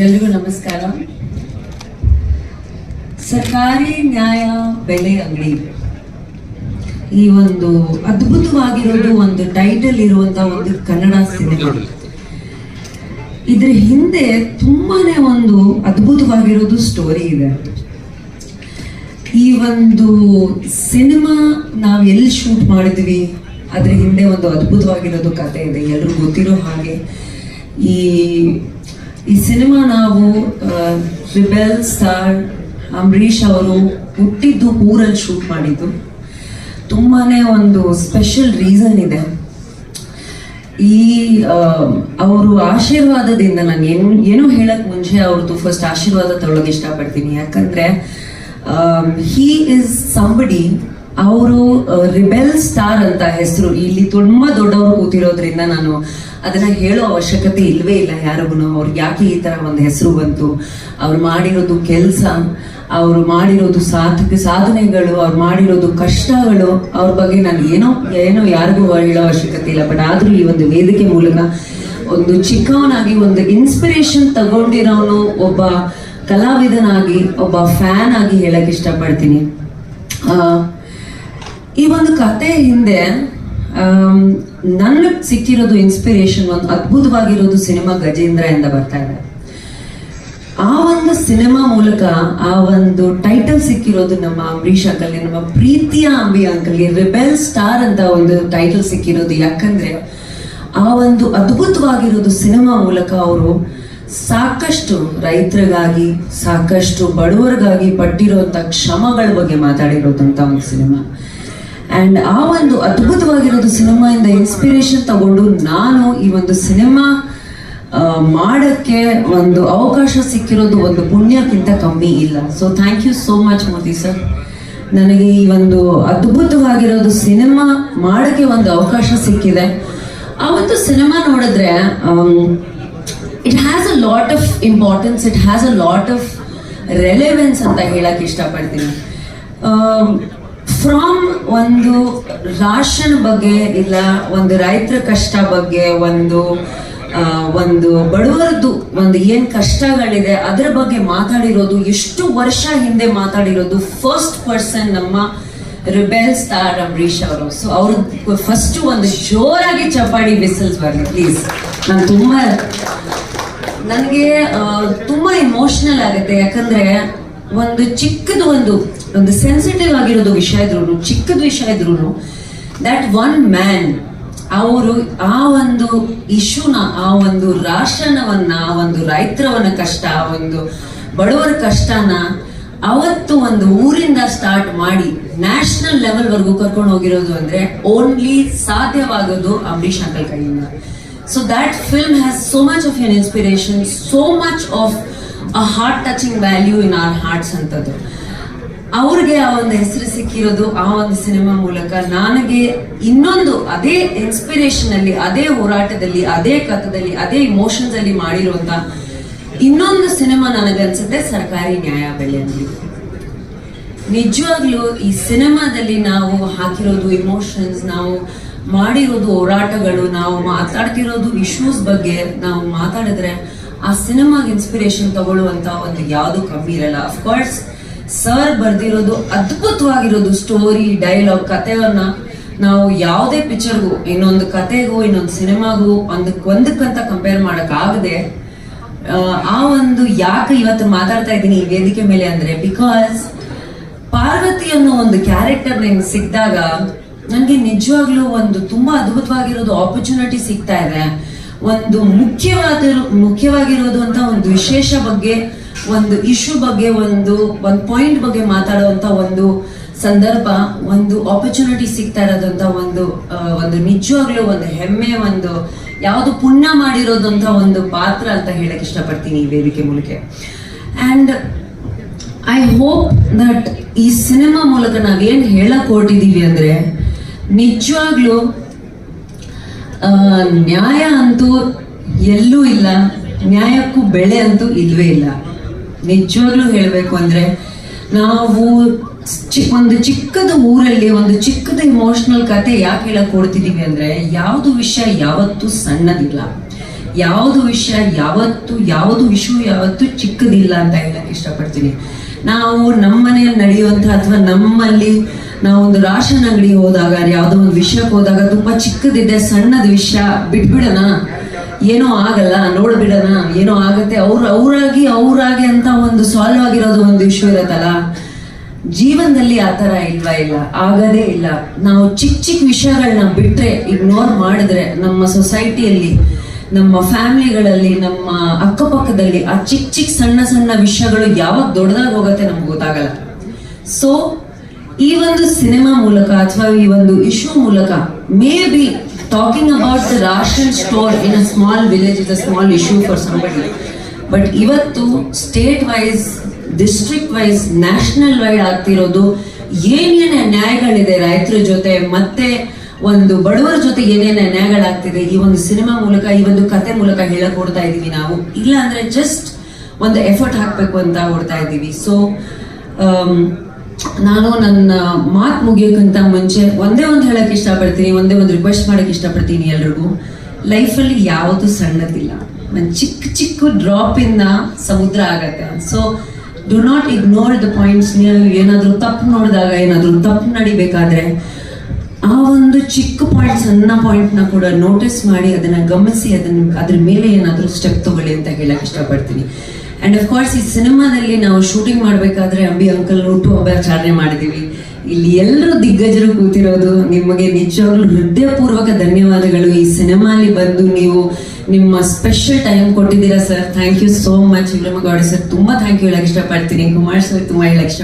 ಎಲ್ರಿಗೂ ನಮಸ್ಕಾರ. ಸರ್ಕಾರಿ ನ್ಯಾಯ ಬೆಲೆ ಅಂಗಡಿ. ಈ ಒಂದು ಅದ್ಭುತವಾಗಿರೋದು ಒಂದು ಟೈಟಲ್ ಇರುವಂತ ಒಂದು ಕನ್ನಡ ಸಿನಿಮಾ. ಇದ್ರ ಹಿಂದೆ ತುಂಬಾನೇ ಒಂದು ಅದ್ಭುತವಾಗಿರೋದು ಸ್ಟೋರಿ ಇದೆ. ಈ ಒಂದು ಸಿನಿಮಾ ನಾವು ಎಲ್ಲಿ ಶೂಟ್ ಮಾಡಿದ್ವಿ, ಅದ್ರ ಹಿಂದೆ ಒಂದು ಅದ್ಭುತವಾಗಿರೋದು ಕತೆ ಇದೆ. ಎಲ್ರಿಗೂ ಗೊತ್ತಿರೋ ಹಾಗೆ ಈ ಈ ಸಿನಿಮಾ ನಾವು ರಿಬೆಲ್ ಸ್ಟಾರ್ ಅಂಬರೀಷ್ ಅವರು ಹುಟ್ಟಿದ್ದು ಊರಲ್ಲಿ ಶೂಟ್ ಮಾಡಿದ್ದು. ತುಂಬಾನೇ ಒಂದು ಸ್ಪೆಷಲ್ ರೀಸನ್ ಇದೆ. ಈ ಅವರು ಆಶೀರ್ವಾದದಿಂದ ನಾನು ಏನು, ಏನೋ ಹೇಳಕ್ ಮುಂಚೆ ಅವ್ರದ್ದು ಫಸ್ಟ್ ಆಶೀರ್ವಾದ ತಗೊಳಕ್ ಇಷ್ಟಪಡ್ತೀನಿ. ಯಾಕಂದ್ರೆ ಹೀ ಇಸ್ ಸಂಬಡಿ ಅವರು ರಿಬೆಲ್ ಸ್ಟಾರ್ ಅಂತ ಹೆಸರು. ಇಲ್ಲಿ ತುಂಬಾ ದೊಡ್ಡವರು ಕೂತಿರೋದ್ರಿಂದ ನಾನು ಅದನ್ನ ಹೇಳೋ ಅವಶ್ಯಕತೆ ಇಲ್ವೇ ಇಲ್ಲ ಯಾರಿಗೂ ಅವ್ರಿಗೆ ಯಾಕೆ ಈ ತರ ಒಂದು ಹೆಸರು ಬಂತು? ಅವ್ರು ಮಾಡಿರೋದು ಕೆಲಸ ಅವರು ಮಾಡಿರೋದು ಸಾಧಕ ಸಾಧನೆಗಳು ಅವ್ರು ಮಾಡಿರೋದು ಕಷ್ಟಗಳು. ಅವ್ರ ಬಗ್ಗೆ ನಾನು ಏನೋ ಏನೋ ಯಾರಿಗೂ ಹೇಳೋ ಅವಶ್ಯಕತೆ ಇಲ್ಲ. ಬಟ್ ಆದ್ರೂ ಈ ಒಂದು ವೇದಿಕೆ ಮೂಲಕ ಒಂದು ಚಿಕ್ಕವನಾಗಿ ಒಂದು ಇನ್ಸ್ಪಿರೇಷನ್ ತಗೊಂಡಿರೋನು ಒಬ್ಬ ಕಲಾವಿದನಾಗಿ ಒಬ್ಬ ಫ್ಯಾನ್ ಆಗಿ ಹೇಳಕ್ ಇಷ್ಟಪಡ್ತೀನಿ. ಆ, ಈ ಒಂದು ಕತೆ ಹಿಂದೆ ನನಗೆ ಸಿಕ್ಕಿರೋದು ಇನ್ಸ್ಪಿರೇಷನ್ ಒಂದು ಅದ್ಭುತವಾಗಿರೋದು ಸಿನಿಮಾ ಗಜೇಂದ್ರ ಎಂದ ಬರ್ತಾ ಇದೆ. ಆ ಒಂದು ಸಿನಿಮಾ ಮೂಲಕ ಆ ಒಂದು ಟೈಟಲ್ ಸಿಕ್ಕಿರೋದು ನಮ್ಮ ಅಂಬರೀಷ್ ಅಂಕಲ್ಗೆ, ನಮ್ಮ ಪ್ರೀತಿಯ ಅಂಬಿ ಅಂಕಲ್ಗೆ ರಿಬೆಲ್ ಸ್ಟಾರ್ ಅಂತ ಒಂದು ಟೈಟಲ್ ಸಿಕ್ಕಿರೋದು. ಯಾಕಂದ್ರೆ ಆ ಒಂದು ಅದ್ಭುತವಾಗಿರೋದು ಸಿನಿಮಾ ಮೂಲಕ ಅವರು ಸಾಕಷ್ಟು ರೈತರಿಗಾಗಿ, ಸಾಕಷ್ಟು ಬಡವರಿಗಾಗಿ ಪಟ್ಟಿರುವಂಥ ಕ್ಷಮಗಳ ಬಗ್ಗೆ ಮಾತಾಡಿರೋದಂತ ಒಂದು ಸಿನಿಮಾ. ಅಂಡ್ ಆ ಒಂದು ಅದ್ಭುತವಾಗಿರೋದು ಸಿನಿಮಾಯಿಂದ ಇನ್ಸ್ಪಿರೇಷನ್ ತಗೊಂಡು ನಾನು ಈ ಒಂದು ಸಿನಿಮಾ ಮಾಡೋಕ್ಕೆ ಒಂದು ಅವಕಾಶ ಸಿಕ್ಕಿರೋದು ಒಂದು ಪುಣ್ಯಕ್ಕಿಂತ ಕಮ್ಮಿ ಇಲ್ಲ. So thank you so much Modi sir ನನಗೆ ಈ ಒಂದು ಅದ್ಭುತವಾಗಿರೋದು ಸಿನಿಮಾ ಮಾಡಕ್ಕೆ ಒಂದು ಅವಕಾಶ ಸಿಕ್ಕಿದೆ. ಆ ಒಂದು ಸಿನಿಮಾ ನೋಡಿದ್ರೆ it has a lot of importance it has a lot of relevance ಅಂತ ಹೇಳಕ್ ಇಷ್ಟಪಡ್ತೀನಿ. ಫ್ರಮ್ ಒಂದು ರಾಷನ್ ಬಗ್ಗೆ ಇಲ್ಲ, ಒಂದು ರೈತರ ಕಷ್ಟ ಬಗ್ಗೆ, ಒಂದು ಒಂದು ಬಡವರದ್ದು ಒಂದು ಏನ್ ಕಷ್ಟಗಳಿದೆ, ಅದರ ಬಗ್ಗೆ ಮಾತಾಡಿರೋದು, ಎಷ್ಟು ವರ್ಷ ಹಿಂದೆ ಮಾತಾಡಿರೋದು ಫಸ್ಟ್ ಪರ್ಸನ್ ನಮ್ಮ ರಿಬೆಲ್ ಸ್ಟಾರ್ ಅಂಬರೀಷ್ ಅವರು. ಸೊ ಅವ್ರ ಫಸ್ಟ್ ಒಂದು ಜೋರಾಗಿ ಚಪಾಡಿ ಬಿಸಿಲ್ಸ್ ಬರಲಿ ಪ್ಲೀಸ್ ನಾನು ತುಂಬಾ, ನನಗೆ ತುಂಬಾ ಇಮೋಷನಲ್ ಆಗುತ್ತೆ. ಯಾಕಂದ್ರೆ ಒಂದು ಚಿಕ್ಕದು ಒಂದು ಒಂದು ಸೆನ್ಸಿಟಿವ್ ಆಗಿರೋದು ವಿಷಯ ಇದ್ರು ಚಿಕ್ಕದು ವಿಷಯ ಇದ್ರು ದಟ್ ಒನ್ ಮ್ಯಾನ್ ಅವರು ಆ ಒಂದು ಇಶ್ಯೂನ, ಆ ಒಂದು ರಾಷ್ಟ್ರವನ್ನ ಆ ಒಂದು ರೈತರವನ ಕಷ್ಟ, ಆ ಒಂದು ಬಡವರ ಕಷ್ಟನ ಅವತ್ತು ಒಂದು ಊರಿಂದ ಸ್ಟಾರ್ಟ್ ಮಾಡಿ ನ್ಯಾಷನಲ್ ಲೆವೆಲ್ ವರ್ಗೂ ಕರ್ಕೊಂಡು ಹೋಗಿರೋದು ಅಂದ್ರೆ ಓನ್ಲಿ ಸಾಧ್ಯವಾಗೋದು ಅಂಬರೀಷ್ ಅಂಕಲ್ ಕೈಯಿಂದ. So that film has so much of an inspiration so much of a heart touching value in our hearts ಅಂತದ್ದು. ಅವ್ರಿಗೆ ಆ ಒಂದು ಹೆಸರು ಸಿಕ್ಕಿರೋದು, ಆ ಒಂದು ಸಿನಿಮಾ ಮೂಲಕ ನನಗೆ ಇನ್ನೊಂದು ಅದೇ ಇನ್ಸ್ಪಿರೇಷನ್ ಅಲ್ಲಿ, ಅದೇ ಹೋರಾಟದಲ್ಲಿ, ಅದೇ ಕಥದಲ್ಲಿ, ಅದೇ ಇಮೋಷನ್ಸ್ ಅಲ್ಲಿ ಮಾಡಿರುವಂತ ಇನ್ನೊಂದು ಸಿನಿಮಾ ನನಗನ್ಸುತ್ತೆ ಸರ್ಕಾರಿ ನ್ಯಾಯ ಬೆಲೆಯಲ್ಲಿ ನಿಜವಾಗ್ಲೂ ಈ ಸಿನಿಮಾದಲ್ಲಿ ನಾವು ಹಾಕಿರೋದು ಇಮೋಷನ್ಸ್ ನಾವು ಮಾಡಿರೋದು ಹೋರಾಟಗಳು, ನಾವು ಮಾತಾಡ್ತಿರೋದು ಇಶ್ಯೂಸ್ ಬಗ್ಗೆ ನಾವು ಮಾತಾಡಿದ್ರೆ ಆ ಸಿನಿಮಾಗೆ ಇನ್ಸ್ಪಿರೇಷನ್ ತಗೊಳ್ಳುವಂತ ಒಂದು ಯಾವುದು ಕಮ್ಮಿ ಇರಲ್ಲ ಅಫ್ಕೋರ್ಸ್ ಸರ್ ಬರ್ದಿರೋದು ಅದ್ಭುತವಾಗಿರೋದು ಸ್ಟೋರಿ ಡೈಲಾಗ್ ಕಥೆಯನ್ನ ನಾವು ಯಾವುದೇ ಪಿಕ್ಚರ್ಗೂ ಇನ್ನೊಂದು ಕತೆಗೂ ಇನ್ನೊಂದು ಸಿನಿಮಾಗೂ ಒಂದಕ್ಕೆ ಒಂದಕ್ಕಂತ ಕಂಪೇರ್ ಮಾಡಕ್ ಆಗದೆ ಆ, ಒಂದು ಯಾಕೆ ಇವತ್ತು ಮಾತಾಡ್ತಾ ಇದ್ದೀನಿ ಈ ವೇದಿಕೆ ಮೇಲೆ ಅಂದ್ರೆ ಬಿಕಾಸ್ ಪಾರ್ವತಿ ಅನ್ನೋ ಒಂದು ಕ್ಯಾರೆಕ್ಟರ್ ನಂಗೆ ಸಿಕ್ಕಿದಾಗ ನನಗೆ ನಿಜವಾಗ್ಲೂ ಒಂದು ತುಂಬಾ ಅದ್ಭುತವಾಗಿರೋದು ಆಪರ್ಚುನಿಟಿ ಸಿಗ್ತಾ ಇದೆ. ಒಂದು ಮುಖ್ಯವಾದ ಮುಖ್ಯವಾಗಿರೋದು ಅಂತ ಒಂದು ವಿಶೇಷ ಬಗ್ಗೆ ಒಂದು ಇಶ್ಯೂ ಬಗ್ಗೆ, ಒಂದು ಒಂದು ಪಾಯಿಂಟ್ ಬಗ್ಗೆ ಮಾತಾಡುವಂತ ಒಂದು ಸಂದರ್ಭ, ಒಂದು ಆಪರ್ಚುನಿಟಿ ಸಿಗ್ತಾ ಇರೋದಂತ ಒಂದು ಒಂದು ನಿಜವಾಗ್ಲೂ ಒಂದು ಹೆಮ್ಮೆ, ಒಂದು ಯಾವುದು ಪುಣ್ಯ ಮಾಡಿರೋದಂತ ಒಂದು ಪಾತ್ರ ಅಂತ ಹೇಳಕ್ ಇಷ್ಟಪಡ್ತೀನಿ ಈ ವೇದಿಕೆ ಮೂಲಕ. ಅಂಡ್ ಐ ಹೋಪ್ ದಟ್ ಈ ಸಿನಿಮಾ ಮೂಲಕ ನಾವೇನು ಹೇಳಕ್ ಹೊರಟಿದ್ದೀವಿ ಅಂದ್ರೆ, ನಿಜವಾಗ್ಲೂ ನ್ಯಾಯ ಅಂತೂ ಎಲ್ಲೂ ಇಲ್ಲ, ನ್ಯಾಯಕ್ಕೂ ಬೆಳೆ ಅಂತೂ ಇಲ್ವೇ ಇಲ್ಲ. ನಿಜವಾಗ್ಲೂ ಹೇಳಬೇಕು ಅಂದ್ರೆ ನಾವು ಚಿ- ಒಂದು ಚಿಕ್ಕದ ಊರಲ್ಲಿ ಒಂದು ಚಿಕ್ಕದ ಇಮೋಷನಲ್ ಕತೆ ಯಾಕೆ ಹೇಳಕ್ ಕೊಡ್ತಿದ್ದೀವಿ ಅಂದ್ರೆ ಯಾವುದು ವಿಷಯ ಯಾವತ್ತೂ ಸಣ್ಣದಿಲ್ಲ. ಯಾವುದು ವಿಷಯ ಯಾವತ್ತು, ಯಾವುದು ಇಶ್ಯೂ ಯಾವತ್ತು ಚಿಕ್ಕದಿಲ್ಲ ಅಂತ ಹೇಳಕ್ ಇಷ್ಟಪಡ್ತೀನಿ. ನಾವು ನಮ್ಮ ಮನೆಯಲ್ಲಿ ನಡೆಯುವಂತ ಅಥವಾ ನಮ್ಮಲ್ಲಿ ನಾವು ಒಂದು ರಾಷನ್ ಅಂಗಡಿ ಹೋದಾಗ, ಯಾವುದೋ ಒಂದು ವಿಷಯಕ್ಕೆ ಹೋದಾಗ ತುಂಬಾ ಚಿಕ್ಕದಿದೆ ಸಣ್ಣದ ವಿಷಯ ಬಿಟ್ಬಿಡೋಣ. ಏನೋ ಆಗಲ್ಲ ನೋಡ್ಬಿಡೋಣ ಏನೋ ಆಗತ್ತೆ. ಅವ್ರ, ಅವರಾಗಿ ಅವರಾಗಿ ಅಂತ ಒಂದು ಸಾಲ್ವ್ ಆಗಿರೋದು ಒಂದು ಇಶ್ಯೂ ಇರತ್ತಲ್ಲ, ಜೀವನದಲ್ಲಿ ಆ ಥರ ಇಲ್ವಾ ಇಲ್ಲ? ಆಗದೇ ಇಲ್ಲ. ನಾವು ಚಿಕ್ಕ ಚಿಕ್ಕ ವಿಷಯಗಳನ್ನ ಬಿಟ್ರೆ ಇಗ್ನೋರ್ ಮಾಡಿದ್ರೆ ನಮ್ಮ ಸೊಸೈಟಿಯಲ್ಲಿ ನಮ್ಮ ಫ್ಯಾಮಿಲಿಗಳಲ್ಲಿ ನಮ್ಮ ಅಕ್ಕಪಕ್ಕದಲ್ಲಿ ಆ ಚಿಕ್ಕ ಚಿಕ್ಕ ಸಣ್ಣ ಸಣ್ಣ ವಿಷಯಗಳು ಯಾವಾಗ ದೊಡ್ಡದಾಗಿ ಹೋಗುತ್ತೆ ನಮ್ಗೆ ಗೊತ್ತಾಗಲ್ಲ. ಸೊ ಈ ಒಂದು ಸಿನಿಮಾ ಮೂಲಕ ಅಥವಾ ಈ ಒಂದು ಇಶ್ಯೂ ಮೂಲಕ maybe talking about the ration store in a small village is a small issue for somebody but ಇವತ್ತು state wise district wise national wide ಆಗ್ತಿರೋದು ಏನೇನು ನ್ಯಾಯಗಳಿದೆ ರೈತರ ಜೊತೆ, ಮತ್ತೆ ಒಂದು ಬಡವರ ಜೊತೆ ಏನೇನು ನ್ಯಾಯಗಳಾಗ್ತಿದೆ ಈ ಒಂದು ಸಿನಿಮಾ ಮೂಲಕ, ಈ ಒಂದು ಕತೆ ಮೂಲಕ ಹೇಳಕ್ ಹೊಡ್ತಾ ಇದೀವಿ ನಾವು. ಇಲ್ಲ ಅಂದ್ರೆ ಜಸ್ಟ್ ಒಂದು ಎಫರ್ಟ್ ಹಾಕ್ಬೇಕು ಅಂತ ಹೊಡ್ತಾ ಇದ್ದೀವಿ ಸೊ ನಾನು ನನ್ನ ಮಾತು ಮುಗಿಯೋಕ್ಕಿಂತ ಮುಂಚೆ ಒಂದೇ ಒಂದು ಹೇಳಕ್ ಇಷ್ಟಪಡ್ತೀನಿ, ಒಂದೇ ಒಂದು ರಿಕ್ವೆಸ್ಟ್ ಮಾಡಕ್ ಇಷ್ಟಪಡ್ತೀನಿ ಎಲ್ರಿಗೂ. ಲೈಫಲ್ಲಿ ಯಾವುದು ಸಣ್ಣದಿಲ್ಲ. ಒಂದು ಚಿಕ್ಕ ಚಿಕ್ಕ ಡ್ರಾಪ್ ಇಂದ ಸಮುದ್ರ ಆಗತ್ತೆ. So do not ignore the points ನೀವು ಏನಾದರೂ ತಪ್ಪು ನೋಡಿದಾಗ, ಏನಾದರೂ ತಪ್ಪು ನಡಿಬೇಕಾದ್ರೆ, ಆ ಒಂದು ಚಿಕ್ಕ ಪಾಯಿಂಟ್ ಸಣ್ಣ ಪಾಯಿಂಟ್ನ ಕೂಡ ನೋಟಿಸ್ ಮಾಡಿ, ಅದನ್ನ ಗಮನಿಸಿ, ಅದನ್ನ ಅದ್ರ ಮೇಲೆ ಏನಾದರೂ ಸ್ಟೆಪ್ ತಗೊಳ್ಳಿ ಅಂತ ಹೇಳಕ್ ಇಷ್ಟಪಡ್ತೀನಿ. ಅಂಡ್ ಅಫ್ ಕೋರ್ಸ್ ಈ ಸಿನಿಮಾದಲ್ಲಿ ನಾವು ಶೂಟಿಂಗ್ ಮಾಡಬೇಕಾದ್ರೆ ಅಂಬಿ ಅಂಕಲ್ ಹುಟ್ಟು ಹಬ್ಬಾಚರಣೆ ಮಾಡಿದೀವಿ. ಇಲ್ಲಿ ಎಲ್ಲರೂ ದಿಗ್ಗಜರು ಕೂತಿರೋದು, ನಿಮಗೆ ನಿಜವಾಗ್ಲೂ ಹೃದಯಪೂರ್ವಕ ಧನ್ಯವಾದಗಳು. ಈ ಸಿನಿಮಾಲಿ ಬಂದು ನೀವು ನಿಮ್ಮ ಸ್ಪೆಷಲ್ ಟೈಮ್ ಕೊಟ್ಟಿದ್ದೀರಾ sir thank you so much Vikram Gowda sir ತುಂಬ ಥ್ಯಾಂಕ್ ಯು ಹೇಳಕ್ ಇಷ್ಟಪಡ್ತೀನಿ. ಕುಮಾರ್ ಸರ್ ತುಂಬ ಹೇಳಕ್ ಇಷ್ಟ